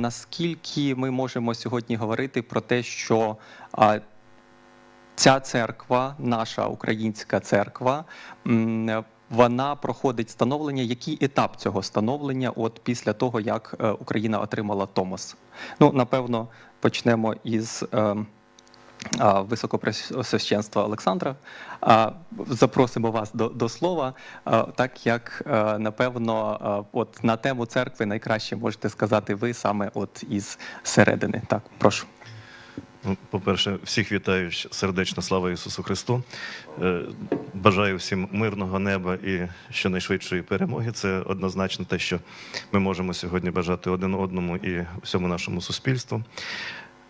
Наскільки ми можемо сьогодні говорити про те, що ця церква, наша українська церква, вона проходить становлення. Який етап цього становлення, от після того, як е, Україна отримала Томос? Ну, напевно, почнемо із. Високопресвященства Олександра. Запросимо вас до, до слова, так як е, напевно, от на тему церкви найкраще можете сказати ви саме от із середини. Так, прошу. Ну, По-перше, всіх вітаю сердечно, слава Ісусу Христу. Е, Бажаю всім мирного неба і щонайшвидшої перемоги. Це однозначно те, що ми можемо сьогодні бажати один одному і всьому нашому суспільству.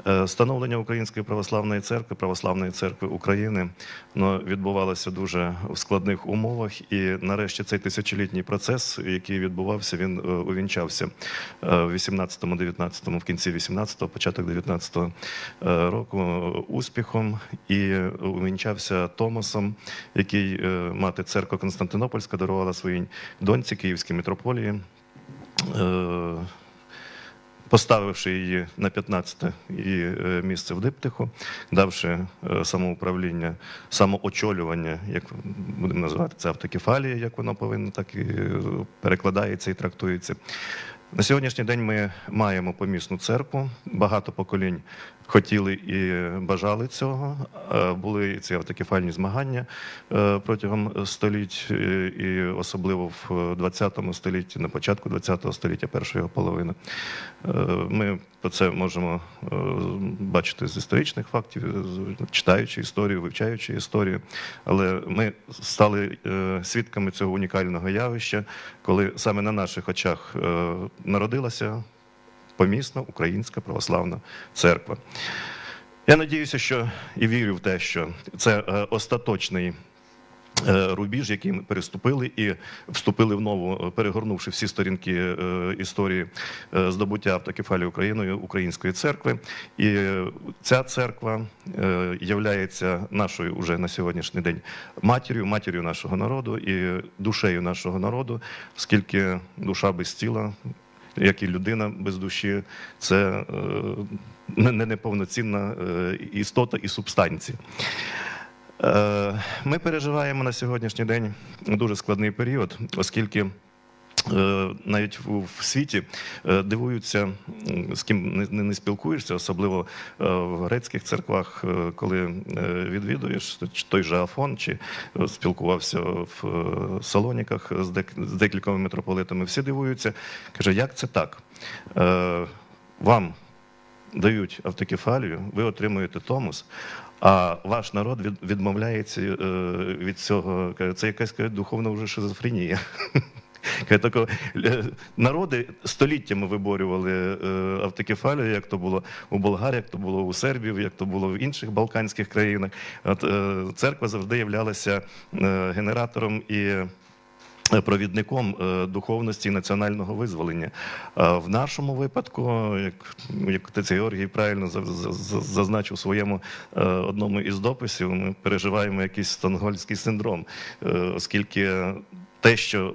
Е, Становлення Української православної церкви, православної церкви України, воно відбувалося дуже в складних умовах. І нарешті цей тисячолітній процес, який відбувався, він е, увінчався е, в 18-му, 19-му, в кінці 18-го, початок 19-го е, року успіхом і увінчався Томосом, який мати церква Константинопольська дарувала своїй доньці Київській митрополії. Поставивши її на 15 її е, місце в диптиху, давши е, самоуправління, самоочолювання, як будемо називати це автокефалія, як воно повинно, так і е, перекладається і трактується. На сьогоднішній день ми маємо помісну церкву. Багато поколінь хотіли і бажали цього. Е, Були ці автокефальні змагання е, протягом століть, е, і особливо в 20 столітті, на початку 20 століття, половина. Е, Ми про це можемо бачити з історичних фактів, читаючи історію, вивчаючи історію. Але ми стали свідками цього унікального явища, коли саме на наших очах народилася помісна українська православна церква. Я надіюся, що і вірю в те, що це е, остаточний. е, Рубіж, який ми переступили і вступили в нову, е, перегорнувши всі сторінки історії здобуття автокефалії Україною Української церкви. І ця церква являється нашою уже на сьогоднішній день матір'ю, матір'ю нашого народу і душею нашого народу, оскільки душа без тіла, як і людина без душі, це е, не не неповноцінна е, істота і субстанція. Е, Ми переживаємо на сьогоднішній день дуже складний період, оскільки. Е, Навіть в світі е, дивуються, з ким не, спілкуєшся, особливо е, в грецьких церквах, коли відвідуєш той же Афон, чи спілкувався в Салоніках з, декількома митрополитами. Всі дивуються, каже, як це так? Вам дають автокефалію, ви отримуєте томос, а ваш народ відмовляється від цього. Це якась духовна вже шизофренія. Е, Народи століттями виборювали е, автокефалію, як то було у Болгарії, як то було у Сербії, як то було в інших балканських країнах. Е, церква завжди являлася генератором і провідником духовності національного визволення. В нашому випадку, як, як отець Георгій правильно за- за- за- зазначив у своєму одному із дописів, ми переживаємо якийсь стонгольський синдром, оскільки те, що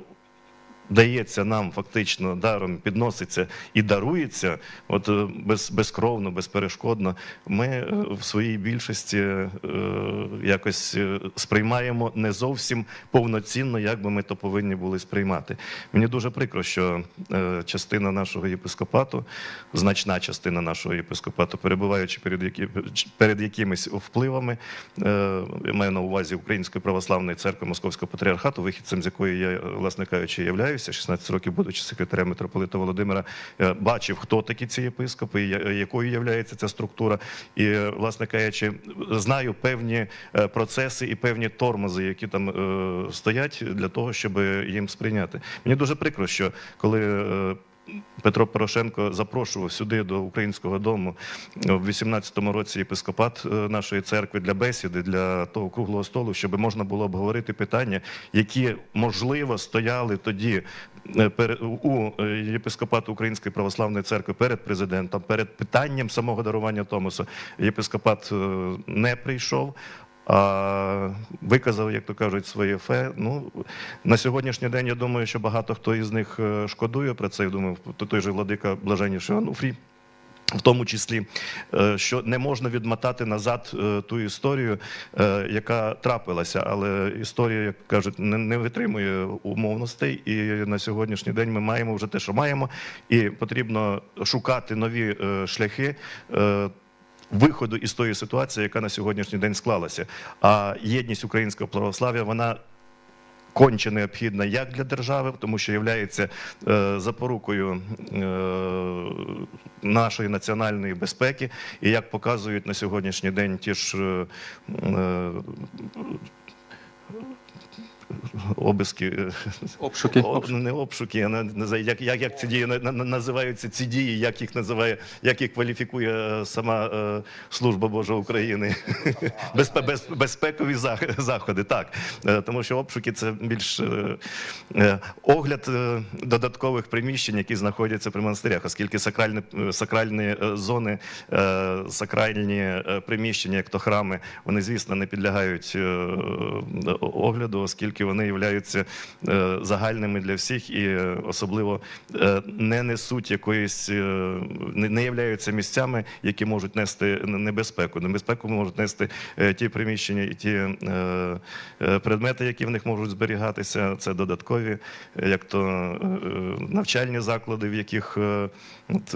дається нам фактично даром, підноситься і дарується, от е, без, безкровно, безперешкодно, ми е, в своїй більшості е, якось е, сприймаємо не зовсім повноцінно, як би ми то повинні були сприймати. Мені дуже прикро, що е, частина нашого єпископату, значна частина нашого єпископату, перебуваючи перед, які, перед якимись впливами, е, я маю на увазі Української православної церкви Московського патріархату, вихідцем з якої я, власне кажучи, являюся, 16 років будучи секретарем митрополита Володимира, е, бачив, хто такі ці єпископи, якою є ця структура, і, е, власне кажучи, знаю певні е, процеси і певні тормози, які там е, стоять для того, щоб їм сприйняти. Мені дуже прикро, що коли. Петро Порошенко запрошував сюди до українського дому в 18-му році єпископат е, нашої церкви для бесіди, для того круглого столу, щоб можна було обговорити питання, які можливо стояли тоді е, у е, єпископату Української православної церкви перед президентом, перед питанням самого дарування Томосу. Єпископат не прийшов. А виказав, як то кажуть, своє фе. Ну, на сьогоднішній день я думаю, що багато хто із них е, шкодує про це. Я думаю, то той же владика блаженніший Ануфрій. В тому числі, е, що не можна відмотати назад е, ту історію, яка трапилася, але історія, як кажуть, не, витримує умовностей. І на сьогоднішній день ми маємо вже те, що маємо, і потрібно шукати нові шляхи. Виходу із тої ситуації, яка на сьогоднішній день склалася. А єдність українського православ'я вона конче необхідна як для держави, тому що є е, запорукою е, нашої національної безпеки, і як показують на сьогоднішній день ті ж е, обиски, е, Обшуки. Об, не обшуки, я не, як, як, як ці дії на- на- називаються ці дії, як їх називає, як їх кваліфікує е, сама е, служба Божа України. Безпе, без, безпекові заходи, так. Е, тому що обшуки це більш е, е, огляд е, додаткових приміщень, які знаходяться при монастирях, оскільки сакральні, сакральні зони, е, сакральні приміщення, як то храми, вони, звісно, не підлягають е, огляду, оскільки вони являються е, загальними для всіх і е, особливо е, не несуть якоїсь, не, являються місцями, які можуть нести небезпеку. Небезпеку можуть нести ті приміщення і ті предмети, які в них можуть зберігатися. Це додаткові, як то навчальні заклади, в яких от,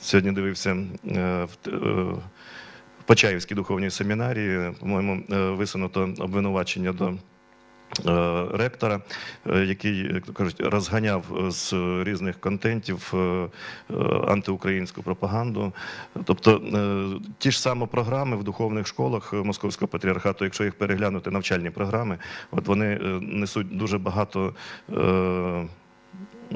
сьогодні дивився в Почаївській духовній семінарії, по-моєму, висунуто обвинувачення до ректора, е, який, як кажуть, розганяв е, з різних контентів е, е, антиукраїнську пропаганду. Тобто е, ті ж самі програми в духовних школах Московського патріархату, якщо їх переглянути, навчальні програми, от вони е, несуть дуже багато.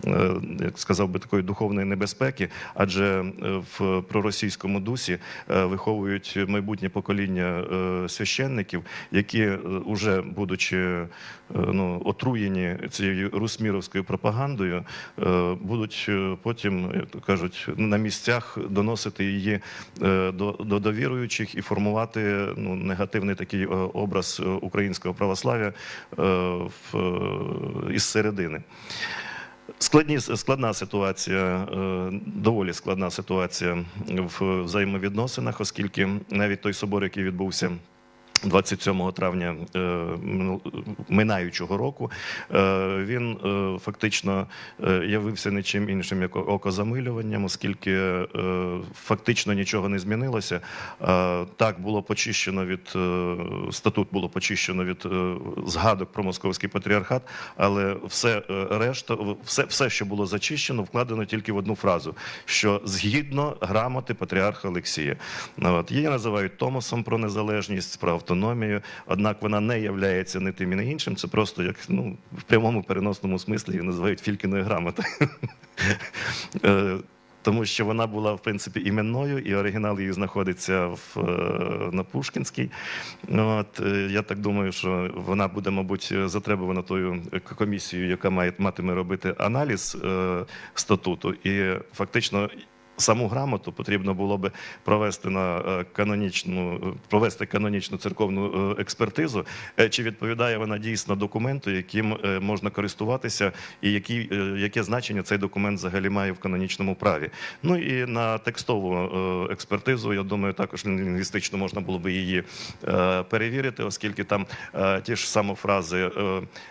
Е, Як сказав би такої духовної небезпеки, адже е, в проросійському дусі е, виховують майбутнє покоління священників, які вже будучи ну, отруєні цією русміровською пропагандою, будуть потім, як то кажуть, на місцях доносити її до, до довіруючих і формувати ну, негативний такий образ українського православ'я в, із середини. Складні, складна ситуація, е, доволі складна ситуація в взаємовідносинах, оскільки навіть той собор, який відбувся 27 травня е, минаючого року, е, він е, фактично явився не чим іншим, як окозамилюванням, оскільки фактично нічого не змінилося. Так було почищено від статут, було почищено від згадок про московський патріархат, але все решта, все, все, що було зачищено, вкладено тільки в одну фразу: що згідно грамоти патріарха Олексія. От її називають Томосом про незалежність, про автономію. Однак вона не являється не тим і не іншим. Це просто як ну в прямому переносному смислі її називають фількіною грамотою. Е, Тому що вона була в принципі іменною, і оригінал її знаходиться в, е, на Пушкінській. От, е, я так думаю, що вона буде, мабуть, затребувана тою комісією, яка має матиме робити аналіз е, статуту. І фактично саму грамоту потрібно було би провести на е, канонічну, е, провести канонічну церковну е, експертизу, чи відповідає вона дійсно документу, яким можна користуватися, і які, яке значення цей документ взагалі має в канонічному праві. Ну і на текстову експертизу, я думаю, також лінгвістично можна було би її перевірити, оскільки там ті ж самі фрази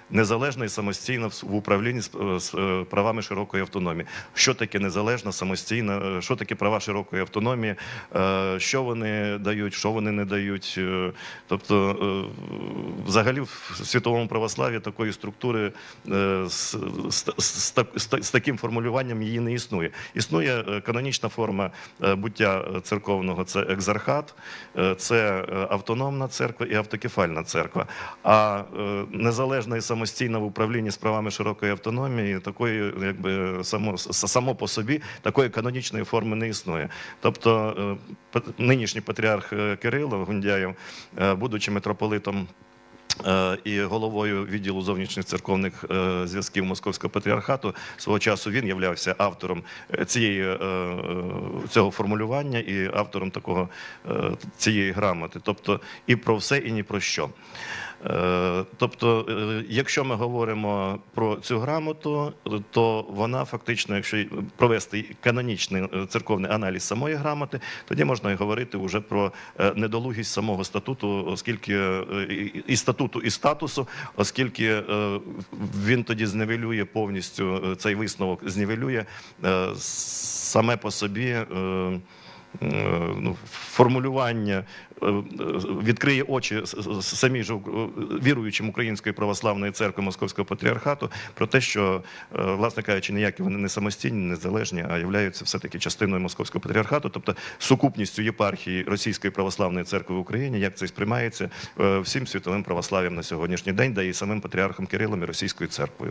незалежно і самостійно в- управлінні з, правами широкої автономії. Що таке незалежна, самостійна, що таке права широкої автономії, е, що вони дають, що вони не дають. е, Тобто, е, взагалі, в світовому православ'ї такої структури з, з, з, з з таким формулюванням її не існує. Існує канонічна форма буття церковного це екзархат, це автономна церква і автокефальна церква. А незалежна і самостійна в управлінні справами широкої автономії, такої, якби само, само по собі, такої канонічної форми не існує. Тобто е, нинішній патріарх е, Кирило Гундяєв, е, будучи митрополитом і головою відділу зовнішніх церковних зв'язків Московського патріархату свого часу він являвся автором цієї цього формулювання і автором такого цієї грамоти. Тобто і про все, і ні про що. Е, Тобто, е, якщо ми говоримо про цю грамоту, то вона фактично, якщо провести канонічний е, церковний аналіз самої грамоти, тоді можна і говорити вже про недолугість самого статуту, оскільки і- статуту, і статусу, оскільки він тоді зневелює повністю цей висновок, зневелює саме по собі. Ну, формулювання е, е, відкриє очі самі ж е, віруючим Української православної церкви Московського патріархату про те, що, власне кажучи, ніякі вони не самостійні, не незалежні, а являються все-таки частиною Московського патріархату, тобто сукупністю єпархії Російської православної церкви в Україні, як це сприймається е, всім світовим православ'ям на сьогоднішній день, да і самим патріархом Кирилом і Російською церквою.